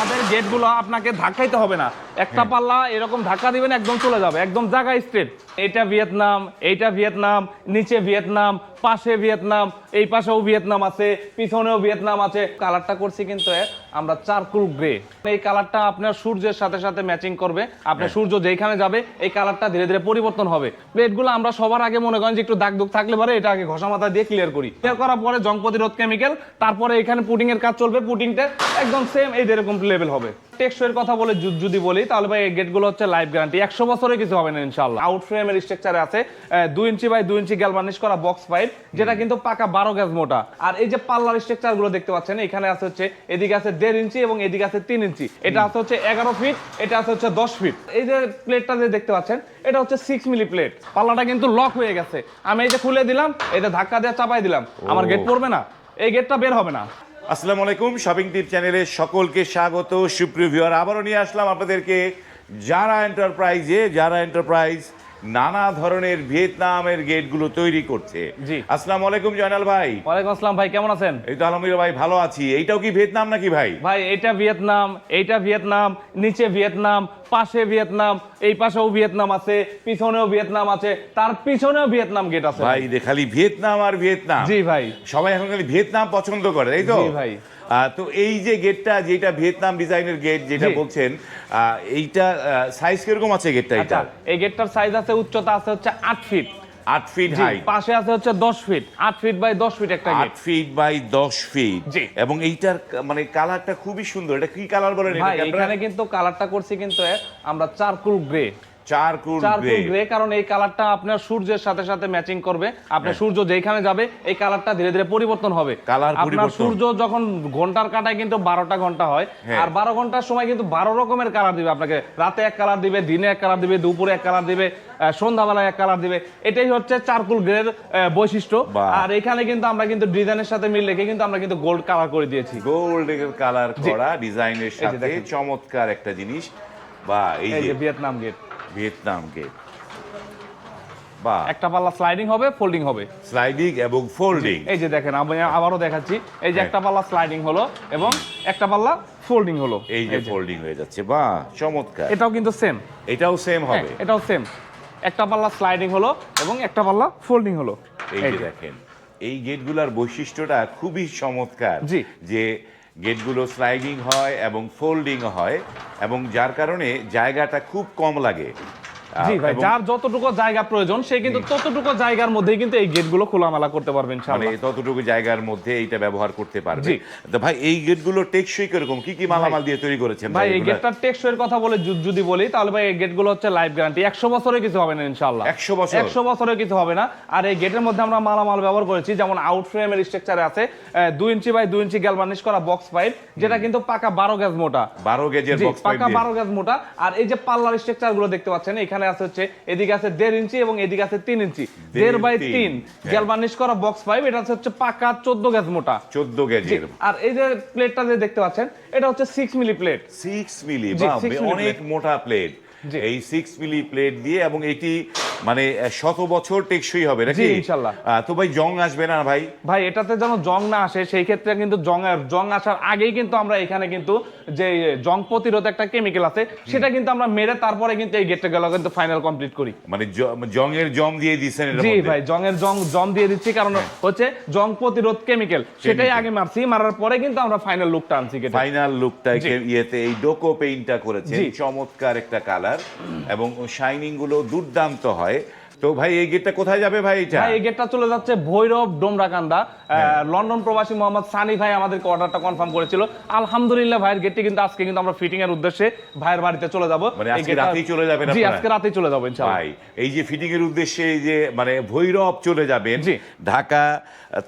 আমাদের গেটগুলো আপনাকে ধাক্কাইতে হবে না। একটা পাল্লা এরকম ধাক্কা দিবেন একদম চলে যাবে। একদম জায়গা স্ট্রেট এইটা ভিয়েতনাম এইটা ভিয়েতনাম নিচে ভিয়েতনাম পাশে ভিয়েতনাম এই পাশেও ভিয়েতনাম আছে পিছনেও ভিয়েতনাম আছে। কালারটা করছি কিন্তু আমরা চারকুল গ্রে এই কালারটা আপনার সূর্যের সাথে সাথে ম্যাচিং করবে। আপনার সূর্য যেখানে যাবে এই কালারটা ধীরে ধীরে পরিবর্তন হবে। প্লেটগুলো আমরা সবার আগে মনে করেন যে একটু দাগ দুগ থাকলে পরে এটা আগে ঘষা মাথা দিয়ে ক্লিয়ার করি। ক্লিয়ার করার পরে জং প্রতিরোধ কেমিক্যাল তারপরে এখানে পুটিং এর কাজ চলবে। পুটিংটা একদম সেম এই এরকম লেভেল হবে। টেক্সটের কথা বলে যদি বলি তাহলে ভাই এই গেটগুলো হচ্ছে লাইফ গ্যারান্টি একশো বছরে কিছু হবে না ইনশাল্লাহ আউট ফ্রেমের স্ট্রাকচারে আছে দুই ইঞ্চি বাই দুই ইঞ্চি গ্যালভানিশ করা বক্স পাইপ যেটা কিন্তু পাকা বারো গ্যাস মোটা। আর এই যে পাল্লার স্ট্রাকচারগুলো দেখতে পাচ্ছেন এখানে আছে হচ্ছে এদিকে আছে দেড় ইঞ্চি এবং এদিকে আছে তিন ইঞ্চি। এটা আছে হচ্ছে এগারো ফিট এটা আছে হচ্ছে দশ ফিট এই যে প্লেটটা যে দেখতে পাচ্ছেন এটা হচ্ছে সিক্স মিলি প্লেট পাল্লাটা কিন্তু লক হয়ে গেছে। আমি এই যে খুলে দিলাম এটা ধাক্কা দিয়ে চাপাই দিলাম। আমার গেট পড়বে না। এই গেটটা বের হবে না। আসসালামু আলাইকুম শপিং টিপ চ্যানেলে সকলকে স্বাগত। সুপ্রিভিউর আবারও নিয়ে আসলাম আপনাদেরকে যারা এন্টারপ্রাইজে যারা এন্টারপ্রাইজ নানা ধরনের ভিয়েতনামের গেটগুলো তৈরি করছে। জি। আসসালামু আলাইকুম জয়নাল ভাই। ওয়ালাইকুম আসসালাম ভাই কেমন আছেন? এই তো আলহামদুলিল্লাহ ভাই ভালো আছি। এইটাও কি ভিয়েতনাম নাকি ভাই? ভাই এটা ভিয়েতনাম এইটা ভিয়েতনাম নিচে ভিয়েতনাম পাশে ভিয়েতনাম এই পাশেও ভিয়েতনাম আছে পিছনেও ভিয়েতনাম আছে তার পিছনেও ভিয়েতনাম গেট আছে। ভাই রে খালি ভিয়েতনাম আর ভিয়েতনাম। জি ভাই। সবাই এখন খালি ভিয়েতনাম পছন্দ করে তাই তো? জি ভাই। আহ, তো এই যে গেটটা যেটা ভিয়েতনাম ডিজাইনের গেট যেটা জি। বলছেন আহ, এইটা সাইজ কীরকম আছে গেটটা আচ্ছা এটা এই গেটটার সাইজ আছে উচ্চতা আছে হচ্ছে আট ফিট আট ফিট হাই পাশে আছে হচ্ছে দশ ফিট আট ফিট বাই দশ ফিট একটা আট ফিট বাই দশ ফিট এবং এইটার মানে কালারটা খুবই সুন্দর। এটা কি কালার বলেন এখানে কিন্তু কালারটা করছি কিন্তু আমরা চারকুল গ্রে চারকুল গ্রে কারণ এই কালারটা আপনার সূর্যের সাথে সাথে ম্যাচিং করবে। আপনার সূর্য যেখানে যাবে এই কালারটা ধীরে ধীরে পরিবর্তন হবে। আপনার সূর্য যখন ঘণ্টার কাটায় কিন্তু বারোটা ঘণ্টা হয় হ্যাঁ। আর বারো ঘণ্টার সময় কিন্তু বারো রকমের কালার দিবে আপনাকে। রাতে এক কালার দিবে দিনে এক কালার দিবে দুপুরে এক কালার দিবে সন্ধ্যাবেলায় এক কালার দিবে। এটাই হচ্ছে চারকুল গ্রের বৈশিষ্ট্য। আর এখানে কিন্তু আমরা কিন্তু ডিজাইনের সাথে মিল রেখে কিন্তু আমরা কিন্তু গোল্ড কালার করে দিয়েছি। গোল্ড কালার করা ডিজাইনের সাথে চমৎকার একটা জিনিস। বা এই যে ভিয়েতনাম গেট ভিয়েতনাম গেট বা। একটা পাল্লা স্লাইডিং হবে ফোল্ডিং হবে। স্লাইডিং এবং ফোল্ডিং এই যে দেখেন আমি আবারও দেখাচ্ছি। এই যে হ্যাঁ। একটা পাল্লা স্লাইডিং হলো এবং একটা পাল্লা ফোল্ডিং হলো। এই যে ফোল্ডিং হয়ে যাচ্ছে বা চমৎকার। এটাও কিন্তু সেম এটাও সেম হবে। এটাও সেম একটা পাল্লা স্লাইডিং হলো এবং একটা পাল্লা ফোল্ডিং হলো। এই যে। দেখেন এই গেটগুলোর বৈশিষ্ট্যটা খুবই চমৎকার জি। যে গেটগুলো স্লাইডিং হয় এবং ফোল্ডিং হয় এবং যার কারণে জায়গাটা খুব কম লাগে। জি ভাই যার যতটুকু জায়গা প্রয়োজন সে কিন্তু ততটুকু জায়গার মধ্যেই কিন্তু এই গেটগুলো খোলামেলা করতে পারবেন মানে ততটুকু জায়গার মধ্যে এইটা ব্যবহার করতে পারবে। তো ভাই এই গেটগুলো টেকসই কীরকম? কি কি মালামাল দিয়ে তৈরি করেছেন ভাই এই গেটটার টেকসইয়ের কথা বলে যদি বলি তাহলে ভাই এই গেটগুলো হচ্ছে লাইফ গ্যারান্টি। একশো বছরে কিছু হবে না ইনশাআল্লাহ। 100 বছর? একশো বছরে কিছু হবে না। আর এই গেটের মধ্যে আমরা মালামাল ব্যবহার করেছি যেমন আউট ফ্রেমের স্ট্রাকচারে আছে আহ, দুই ইঞ্চি বাই দুই ইঞ্চি গ্যালভানিশ করা বক্স পাইপ যেটা কিন্তু পাকা বারো গ্যাস মোটা। বারো গেজের বক্স পাইপ পাকা বারো গ্যাস মোটা। আর এই যে পাল্লার স্ট্রাকচারগুলো দেখতে পাচ্ছেন এখানে আছে হচ্ছে এদিকে আছে দেড় ইঞ্চি এবং এদিকে আছে তিন ইঞ্চি দেড় বাই তিন। হ্যাঁ। করা বক্স পাইপ এটা হচ্ছে পাকা চোদ্দ গ্যাস মোটা চোদ্দ গ্যাজের আর এই যে প্লেটটা যে দেখতে পাচ্ছেন এটা হচ্ছে six milli plate six milli অনেক মোটা প্লেট। এই সিক্স মিলি প্লেট দিয়ে এবং এটি মানে শত বছর টেকসই হবে নাকি? জি, ইনশাল্লাহ। তো ভাই জং আসবে না ভাই? ভাই এটাতে যেন জং না আসে সেই ক্ষেত্রে কিন্তু জং জং আসার আগেই কিন্তু আমরা এখানে কিন্তু যে জং প্রতিরোধ একটা কেমিক্যাল আছে সেটা কিন্তু আমরা মেরে তারপরে কিন্তু এই গেটটা গেল কিন্তু ফাইনাল কমপ্লিট করি। মানে জ- জংয়ের জম দিয়ে দিচ্ছেন এটার জি ভাই জংয়ের জং জম দিয়ে দিচ্ছি কারণ হচ্ছে জং প্রতিরোধ কেমিক্যাল সেটাই আগে মারছি মারার পরে কিন্তু আমরা ফাইনাল লুকটা আনছি গেটে ফাইনাল লুকটা ইয়েতে এই ডোকো পেইন্টটা করেছেন জি। চমৎকার একটা কালার এবং শাইনিংগুলো দুর্দান্ত হয়। তো ভাই এই গেটটা কোথায় যাবে ভাই এটা? এই গেটটা চলে যাচ্ছে ভৈরব ডোমরাকান্দা। হ্যাঁ। লন্ডন প্রবাসী মোহাম্মদ সানি ভাই আমাদেরকে অর্ডারটা কনফার্ম করেছিল। আলহামদুলিল্লাহ ভাইয়ের গেটটি কিন্তু আজকে কিন্তু আমরা ফিটিং এর উদ্দেশ্যে ভাইয়ের বাড়িতে চলে যাব। মানে আজকে রাতেই চলে যাবেন জি আজকে রাতেই চলে যাব ইনশাআল্লাহ। ভাই এই যে ফিটিং এর উদ্দেশ্যে এই যে মানে ভৈরব চলে যাবেন ঢাকা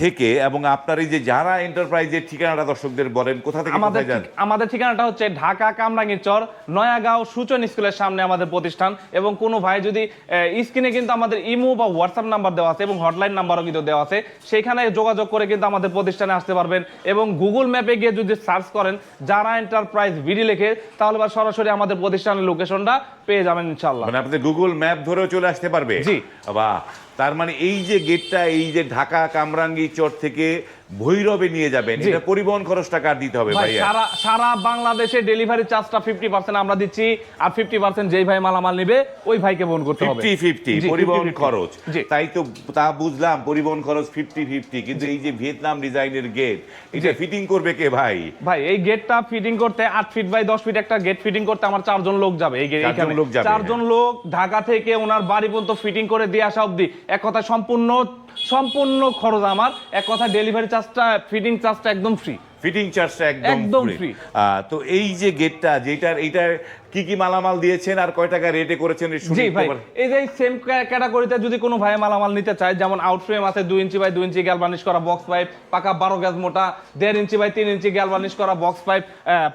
থেকে এবং আপনার এই যে যারা এন্টারপ্রাইজের ঠিকানাটা দর্শকদের বলেন কোথা থেকে আমাদের আমাদের ঠিকানাটা হচ্ছে ঢাকা কামরাঙ্গীরচর নয়াগাঁও সুচন স্কুলের সামনে আমাদের প্রতিষ্ঠান এবং কোনো ভাই যদি স্ক্রিনে কিন্তু আমাদের ইমো বা হোয়াটসঅ্যাপ নাম্বার দেওয়া আছে এবং হটলাইন নাম্বারও কিন্তু দেওয়া আছে। সেখানে যোগাযোগ করে কিন্তু আমাদের প্রতিষ্ঠানে আসতে পারবেন এবং গুগল ম্যাপে গিয়ে যদি সার্চ করেন যারা এন্টারপ্রাইজ ভিডি লেখে তাহলে বা সরাসরি আমাদের প্রতিষ্ঠানের লোকেশনটা পেয়ে যাবেন ইনশাল্লাহ মানে আপনি গুগল ম্যাপ ধরেও চলে আসতে পারবে? জি। বা তার মানে এই যে গেটটা এই যে ঢাকা কামরাঙ্গি চর থেকে ভৈরবে নিয়ে যাবেন। এটা পরিবহন খরচটা কার দিতে হবে ভাই ভাইয়া। সারা সারা বাংলাদেশে ডেলিভারি চার্জটা ফিফটি পার্সেন্ট আমরা দিচ্ছি আর ফিফটি পার্সেন্ট যেই ভাই মালামাল নিবে ওই ভাইকে বহন করতে হবে। ফিফটি ফিফটি জি, পরিবহন খরচ। তাই তো তা বুঝলাম পরিবহন খরচ ফিফটি ফিফটি কিন্তু এই যে ভিয়েতনাম ডিজাইনের গেট এটা ফিটিং করবে কে ভাই? ভাই এই গেটটা ফিটিং করতে আট ফিট বাই দশ ফিট একটা গেট ফিটিং করতে আমার চারজন লোক যাবে এই গেট চারজন লোক যাবে, চারজন লোক ঢাকা থেকে ওনার বাড়ি পর্যন্ত ফিটিং করে দিয়ে আসা অবধি। এক কথা সম্পূর্ণ সম্পূর্ণ খরচ আমার। এক কথা ডেলিভারি চার্জটা ফিটিং চার্জটা একদম ফ্রি ফিটিং চার্জটা একদম free। তো এই যে গেটটা যেটার এইটার কি কি মালামাল দিয়েছেন আর কয় টাকা রেটে করেছেন জি ভাই এই যে সেম ক্যাটাগরিতে যদি কোনো ভাই মালামাল নিতে চায় যেমন আউটফ্রেম আছে দুই ইঞ্চি বাই দুই ইঞ্চি গ্যালভানিশ করা বক্স পাইপ পাকা বারো গ্যাস মোটা দেড় ইঞ্চি বাই তিন ইঞ্চি গ্যালভানিশ করা বক্স পাইপ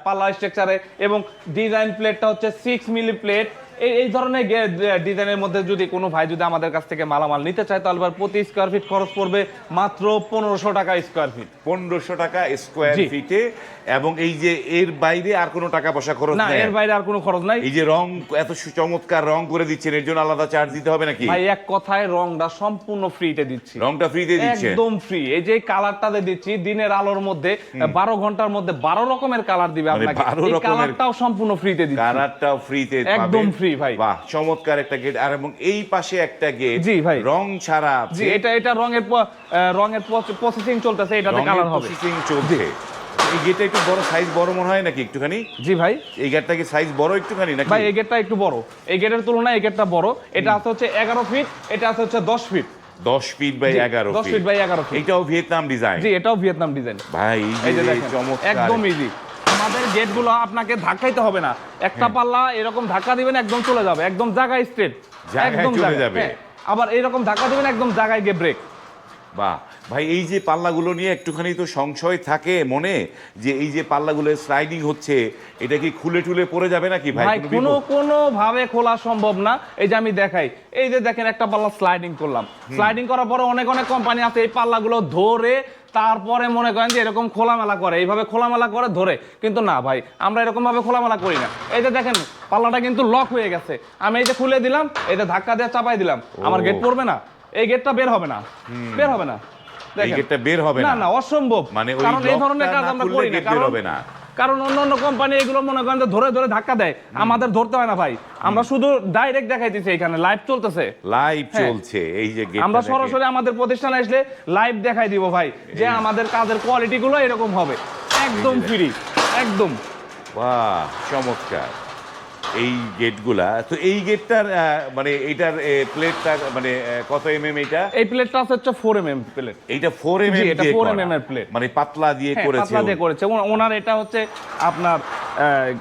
পাল্লা স্ট্রাকচারে এবং ডিজাইন প্লেটটা হচ্ছে সিক্স মিলি প্লেট এই এই ধরনের ডিজাইনের মধ্যে যদি কোনো ভাই যদি আমাদের কাছ থেকে মালামাল নিতে চায় তাহলে প্রতি স্কোয়ার ফিট খরচ পড়বে মাত্র পনেরোশো টাকা স্কোয়ার ফিট পনেরোশো টাকা স্কোয়ার ফিটে এবং এই যে এর বাইরে আর কোনো টাকা পয়সা খরচ না এর বাইরে আর কোনো খরচ নাই। এই যে রং এত চমৎকার রং করে দিচ্ছেন এর জন্য আলাদা চার্জ দিতে হবে নাকি? ভাই এক কথায় রংটা সম্পূর্ণ ফ্রিতে দিচ্ছি। রংটা ফ্রিতে দিচ্ছেন একদম ফ্রি এই যে কালারটাতে দিচ্ছি দিনের আলোর মধ্যে বারো ঘণ্টার মধ্যে বারো রকমের কালার দিবে মানে আপনাকে। 12 এই কালারটাও সম্পূর্ণ ফ্রিতে দিচ্ছি। কালারটাও ফ্রিতে একদম free ভাই। বাহ চমৎকার একটা গেট আর এবং এই পাশে একটা গেট জি ভাই। রং ছাড়া জি এটা এটা রঙের রঙের প্রসেসিং চলতেছে এটাতে কালার হবে। প্রসেসিং চলছে। এই গেটটা একটু বড় সাইজ বড় মনে হয় নাকি একটুখানি? জি ভাই। এই গেটটা কি সাইজ বড় একটুখানি নাকি? ভাই এই গেটটা একটু বড়। এই গেটের তুলনায় এই গেটটা বড়। এটা আছে হচ্ছে এগারো ফিট এটা আছে হচ্ছে দশ ফিট দশ ফিট বাই এগারো 10 ফিট বাই 11 ফিট। এইটাও ভিয়েতনাম ডিজাইন জি এটাও ভিয়েতনাম ডিজাইন ভাই এই যে চমৎকার। একদম ইজি আমাদের গেটগুলো আপনাকে ধাক্কাইতে হবে না। একটা পাল্লা এরকম ধাক্কা দিবেন একদম চলে যাবে। একদম জায়গায় স্ট্রেট একদম চলে যাবে। হ্যাঁ। আবার এরকম ধাক্কা দিবেন একদম জায়গায় গিয়ে ব্রেক বাহ। ভাই এই যে পাল্লাগুলো নিয়ে একটুখানি তো সংশয় থাকে মনে যে এই যে পাল্লাগুলো স্লাইডিং হচ্ছে এটা কি খুলে টুলে পড়ে যাবে নাকি ভাই? কোনো কোনো ভাবে খোলা সম্ভব না। এই যে আমি দেখাই এই যে দেখেন একটা পাল্লা স্লাইডিং করলাম। স্লাইডিং করার পরে অনেক অনেক কোম্পানি আছে এই পাল্লাগুলো ধরে তারপরে মনে করেন যে এরকম খোলামেলা করে এইভাবে খোলামেলা করে ধরে। কিন্তু না ভাই আমরা এরকম ভাবে খোলামেলা করি না। এই যে দেখেন পাল্লাটা কিন্তু লক হয়ে গেছে। আমি এই যে খুলে দিলাম এই যে ধাক্কা দিয়ে চাপাই দিলাম। আমার গেট পড়বে না এই গেটটা বের হবে না বের হবে না। এই গেটটা বের হবে না না। অসম্ভব। মানে ওই এই ধরনের কাজ আমরা করি না। কারণ হবে না। কারণ অন্য অন্য কোম্পানি এগুলো মনে করেন ধরে ধরে ধাক্কা দেয়। আমাদের ধরতে হয় না ভাই। আমরা শুধু ডাইরেক্ট দেখাইতেছি এখানে লাইভ চলতেছে। লাইভ হ্যাঁ। চলছে এই যে আমরা সরাসরি আমাদের প্রতিষ্ঠানে আসলে লাইভ দেখাই দিব ভাই যে আমাদের কাজের কোয়ালিটি গুলো এরকম হবে। একদম ফ্রি একদম। বাহ চমৎকার। এই গেটগুলা তো এই গেটটার আহ, মানে এইটার প্লেটটা মানে কত এমএম এটা এই প্লেটটা আছে হচ্ছে ফোর এম এম প্লেট এইটা ফোর এম জি, এম এটা 4 এমএম এর প্লেট মানে পাতলা দিয়ে হ্যাঁ, করেছে পাতলা দিয়ে করেছে। ওনার এটা হচ্ছে আপনার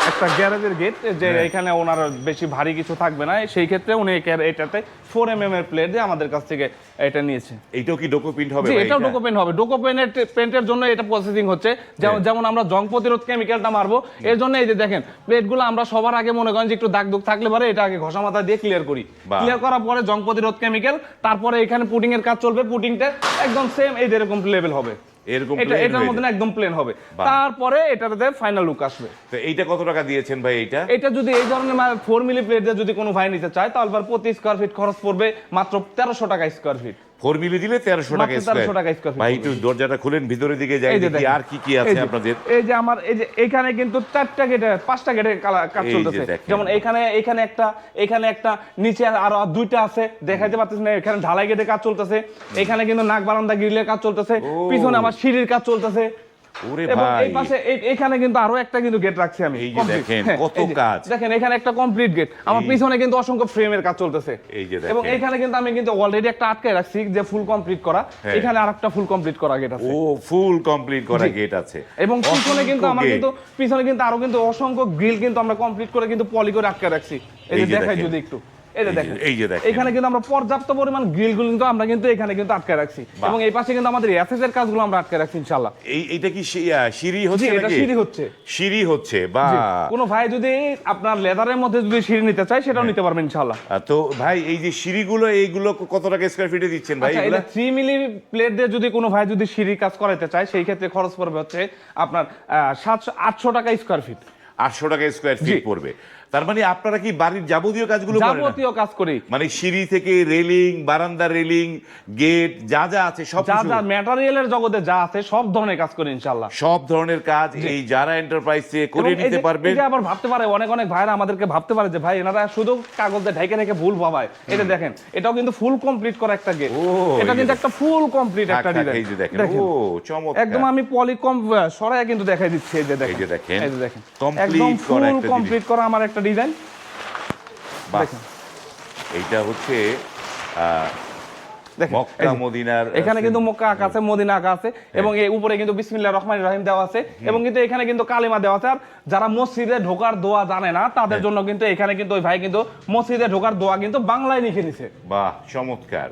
একটা গ্যারেজের গেট যে হ্যাঁ। এখানে ওনার বেশি ভারী কিছু থাকবে না। সেই ক্ষেত্রে উনি এটাতে ফোর এম এম এর প্লেট দিয়ে আমাদের কাছ থেকে এটা নিয়েছে। এইটাও কি ডোকো প্রিন্ট হবে এটাও এটা? ডোকোপেন হবে। ডোকোপেনের পেন্টের জন্য এটা প্রসেসিং হচ্ছে। যেমন হ্যাঁ। আমরা জং প্রতিরোধ কেমিক্যালটা মারবো এর জন্য এই যে দেখেন প্লেটগুলো আমরা সবার আগে মনে করেন যে একটু দাগ দুগ থাকলে পরে এটা আগে ঘষা মাথা দিয়ে ক্লিয়ার করি। ক্লিয়ার করার পরে জং প্রতিরোধ কেমিক্যাল তারপরে এখানে পুটিং এর কাজ চলবে। পুটিংটা একদম সেম এই যে এরকম লেভেল হবে। এরকম এটা এটার মধ্যে একদম প্লেন হবে। তারপরে এটাতে ফাইনাল লুক আসবে। তো এইটা কত টাকা দিয়েছেন ভাই এইটা? এটা যদি এই ধরনের ফোর মিলি প্লেট দিয়ে যদি কোনো ভাই নিতে চায় তাহলে প্রতি স্কোয়ার ফিট খরচ পড়বে মাত্র তেরোশো টাকা স্কোয়ার ফিট ফোর মিলি দিলে তেরোশো টাকা তেরোশো টাকা স্কোয়ার ভাই একটু দরজাটা খুলেন ভিতরের দিকে যাই দেখি আর কি কি আছে আপনাদের। এই যে আমার এই যে এখানে কিন্তু চারটা গেটে পাঁচটা গেটে কাজ চলতেছে। যেমন এখানে এখানে একটা এখানে একটা নিচে আরও দুইটা আছে দেখাইতে পারতেছি না এখানে ঢালাই গেটে কাজ চলতেছে। এখানে কিন্তু নাক বারান্দা গ্রিলের কাজ চলতেছে। পিছনে আমার সিঁড়ির কাজ চলতেছে। ওরে ভাই এই পাশে এখানে কিন্তু আরও একটা কিন্তু গেট রাখছি আমি। এই যে দেখেন, হ্যাঁ, কত কাজ। দেখেন এখানে একটা কমপ্লিট গেট আমার পিছনে কিন্তু অসংখ্য ফ্রেমের কাজ চলতেছে। এই যে এবং এখানে কিন্তু আমি কিন্তু অলরেডি একটা আটকায় রাখছি যে ফুল কমপ্লিট করা। হ্যাঁ। এখানে আরেকটা ফুল কমপ্লিট করা গেট আছে। ও ফুল কমপ্লিট করা গেট আছে। এবং পিছনে কিন্তু আমার কিন্তু পিছনে কিন্তু আরও কিন্তু অসংখ্য গ্রিল কিন্তু আমরা কমপ্লিট করে কিন্তু পলি করে আটকে রাখছি। এই যে দেখাই যদি একটু। এই যে দেখেন। এই যে দেখেন। এখানে কিন্তু আমরা পর্যাপ্ত পরিমাণ কিন্তু আমরা কিন্তু এখানে কিন্তু আটকে রাখছি। এবং এই পাশে কিন্তু আমাদের এসএস এর কাজগুলো আমরা আটকে রাখছি ইনশাআল্লাহ। এই এইটা কি সিঁড়ি হচ্ছে এটা সিঁড়ি হচ্ছে। সিঁড়ি হচ্ছে বা। কোনো ভাই যদি আপনার লেদারের মধ্যে যদি সিঁড়ি নিতে চায় সেটাও নিতে পারবেন ইনশাআল্লাহ। তো ভাই এই যে সিঁড়িগুলো এইগুলো কত টাকা স্কোয়ার ফিটে দিচ্ছেন ভাই এগুলা? মিলি প্লেট দিয়ে যদি কোনো ভাই যদি সিঁড়ি কাজ করাতে চায় সেই ক্ষেত্রে খরচ পড়বে হচ্ছে আপনার সাতশো আটশো টাকা স্কোয়ার ফিট আটশো টাকা স্কোয়ার ফিট। পড়বে। তার মানে আপনারা কি বাড়ির যাবতীয় কাজগুলো যাবতীয় কাজ করি। মানে সিঁড়ি থেকে রেলিং বারান্দা রেলিং গেট যা যা আছে সব যা যা ম্যাটেরিয়ালের জগতে যা আছে সব ধরনের কাজ করি ইনশাল্লাহ সব ধরনের কাজ এই যারা এন্টারপ্রাইজ থেকে করে নিতে পারবেন। এই আবার ভাবতে পারে অনেক অনেক ভাইরা আমাদেরকে ভাবতে পারে যে ভাই এনারা শুধু কাগজে ঢেকে রেখে ভুল ভাবায়। এটা দেখেন এটাও কিন্তু ফুল কমপ্লিট করা একটা গেট এটা কিন্তু একটা ফুল কমপ্লিট একটা ডিজাইন এই যে দেখেন। ও চমৎকার। একদম আমি পলি কম সরাই কিন্তু দেখাই দিচ্ছি এই যে দেখেন। এই যে দেখেন, একদম করা ফুল। কমপ্লিট করা আমার একটা ডিজাইন? এইটা হচ্ছে এখানে কিন্তু মক্কা আঁকা আছে মদিনা আঁকা আছে হ্যাঁ। এবং এই উপরে কিন্তু বিসমিল্লাহ রহমান রহিম দেওয়া আছে এবং কিন্তু এখানে কিন্তু কালিমা দেওয়া আছে। আর যারা মসজিদে ঢোকার দোয়া জানে না তাদের হ্যাঁ। জন্য কিন্তু এখানে কিন্তু ওই ভাই কিন্তু মসজিদে ঢোকার দোয়া কিন্তু বাংলায় লিখে দিছে। বাহ চমৎকার।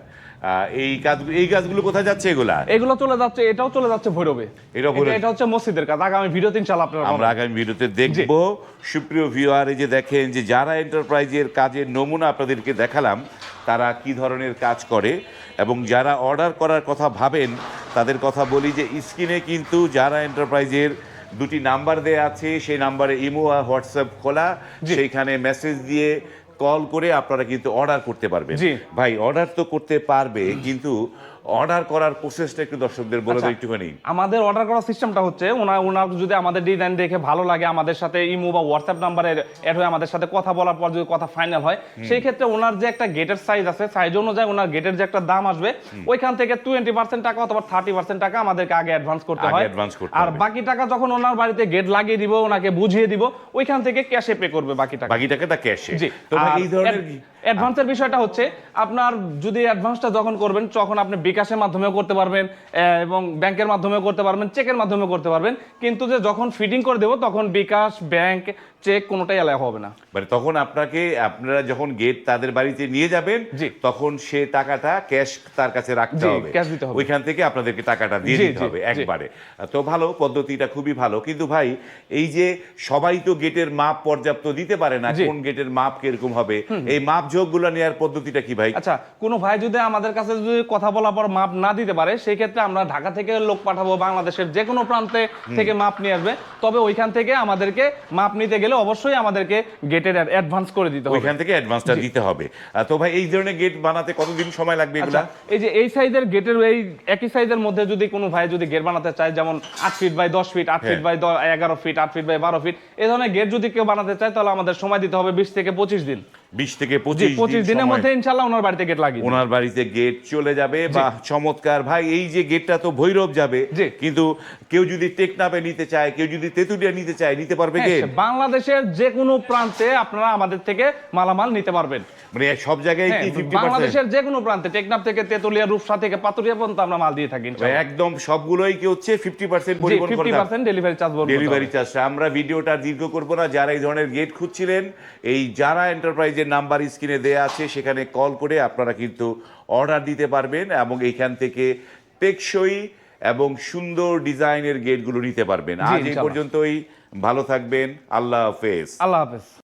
এই কাজগুলো এই কাজগুলো কোথায় যাচ্ছে এগুলা? এগুলো চলে যাচ্ছে এটাও চলে যাচ্ছে ভৈরবে। এটা- হচ্ছে মসজিদের কাজ। আগামী ভিডিওতে ইনশাআল্লাহ আপনারা আমরা আগামী ভিডিওতে দেখব। সুপ্রিয় ভিউয়ার এই যে দেখেন যে যারা এন্টারপ্রাইজের কাজের নমুনা আপনাদেরকে দেখালাম তারা কি ধরনের কাজ করে এবং যারা অর্ডার করার কথা ভাবেন তাদের কথা বলি যে স্ক্রিনে কিন্তু যারা এন্টারপ্রাইজের দুটি নাম্বার দেয়া আছে সেই নাম্বারে ইমো আর হোয়াটসঅ্যাপ খোলা। সেইখানে মেসেজ দিয়ে কল করে আপনারা কিন্তু অর্ডার করতে পারবেন। ভাই অর্ডার তো করতে পারবে কিন্তু অর্ডার করার প্রসেসটা একটু দর্শকদের বলে আচ্ছা। একটুখানি। আমাদের অর্ডার করার সিস্টেমটা হচ্ছে ওনার ওনার যদি আমাদের ডিজাইন দেখে ভালো লাগে আমাদের সাথে ইমো বা হোয়াটসঅ্যাপ নাম্বারে অ্যাড হয়ে আমাদের সাথে কথা বলার পর যদি কথা ফাইনাল হয় সেই ক্ষেত্রে ওনার যে একটা গেটের সাইজ আছে সাইজ অনুযায়ী ওনার গেটের যে একটা দাম আসবে ওইখান থেকে টোয়েন্টি পার্সেন্ট টাকা অথবা থার্টি পার্সেন্ট টাকা আমাদেরকে আগে অ্যাডভান্স করতে হয়। আর বাকি টাকা যখন ওনার বাড়িতে গেট লাগিয়ে দিব ওনাকে বুঝিয়ে দিব ওইখান থেকে ক্যাশে পে করবে বাকি টাকা। বাকি টাকা তা ক্যাশে জি তো এই ধরনের অ্যাডভান্সের বিষয়টা হচ্ছে আপনার যদি অ্যাডভান্সটা যখন করবেন তখন আপনি বিকাশের মাধ্যমেও করতে পারবেন এবং ব্যাংকের মাধ্যমেও করতে পারবেন চেকের মাধ্যমেও করতে পারবেন। কিন্তু যে যখন ফিটিং করে দেবো তখন বিকাশ ব্যাংক চেক কোনোটাই এলাও হবে না। মানে তখন আপনাকে আপনারা যখন গেট তাদের বাড়িতে নিয়ে যাবেন। তখন সে টাকাটা ক্যাশ তার কাছে রাখতে হবে। cash দিতে হবে। ওইখান থেকে আপনাদেরকে টাকাটা দিয়ে দিতে হবে। একবারে। তো ভালো পদ্ধতিটা খুবই ভালো। কিন্তু ভাই এই যে সবাই তো গেটের মাপ পর্যাপ্ত দিতে পারে না কোন গেটের মাপ কীরকম হবে এই মাপ যোগগুলো নেওয়ার পদ্ধতিটা কি ভাই? আচ্ছা কোনো ভাই যদি আমাদের কাছে যদি কথা বলার পর মাপ না দিতে পারে সেই ক্ষেত্রে আমরা ঢাকা থেকে লোক পাঠাবো বাংলাদেশের যে কোনো প্রান্তে থেকে মাপ নিয়ে আসবে। তবে ওইখান থেকে আমাদেরকে মাপ নিতে গেলে অবশ্যই আমাদেরকে গেটের অ্যাডভান্স করে দিতে হবে। ওইখান থেকে অ্যাডভান্সটা দিতে হবে। তো ভাই এই ধরনের গেট বানাতে কতদিন সময় লাগবে এগুলা? আচ্ছা, এই যে এই সাইজের গেটের এই একই সাইজের মধ্যে যদি কোনো ভাই যদি গেট বানাতে চায় যেমন আট ফিট বাই দশ ফিট আট ফিট হ্যাঁ। বাই এগারো ফিট আট ফিট বাই বারো ফিট এই ধরনের গেট যদি কেউ বানাতে চায় তাহলে আমাদের সময় দিতে হবে বিশ থেকে পঁচিশ দিন। বিশ থেকে পঁচিশ পঁচিশ দিনের মধ্যে ইনশাল্লাহ ওনার বাড়িতে গেট লাগিয়ে ওনার বাড়িতে গেট চলে যাবে বা চমৎকার। ভাই এই যে গেটটা তো ভৈরব যাবে কিন্তু কেউ যদি টেকনাপে নিতে চায় কেউ যদি তেতুলিয়া নিতে চায় নিতে পারবে হ্যাঁ, গেট বাংলাদেশের যে কোনো প্রান্তে আপনারা আমাদের থেকে মালামাল নিতে পারবেন। মানে সব জায়গায় হ্যাঁ, কি বাংলাদেশের যে কোনো প্রান্তে টেকনাফ থেকে তেতুলিয়া রূপসা থেকে পাতুরিয়া পর্যন্ত আমরা মাল দিয়ে থাকি। একদম সবগুলোই কি হচ্ছে ফিফটি পার্সেন্ট পরিবহন খরচ? ডেলিভারি চার্জ ডেলিভারি চার্জটা আমরা ভিডিওটা দীর্ঘ করব না। যারা এই ধরনের গেট খুঁজছিলেন এই যারা এন্টারপ্রাইজের নাম্বার স্ক্রিনে দেওয়া আছে সেখানে কল করে আপনারা কিন্তু অর্ডার দিতে পারবেন এবং এইখান থেকে টেকসই এবং সুন্দর ডিজাইনের গেটগুলো নিতে পারবেন। আজ এই পর্যন্তই। ভালো থাকবেন। আল্লাহ হাফেজ। আল্লাহ হাফেজ।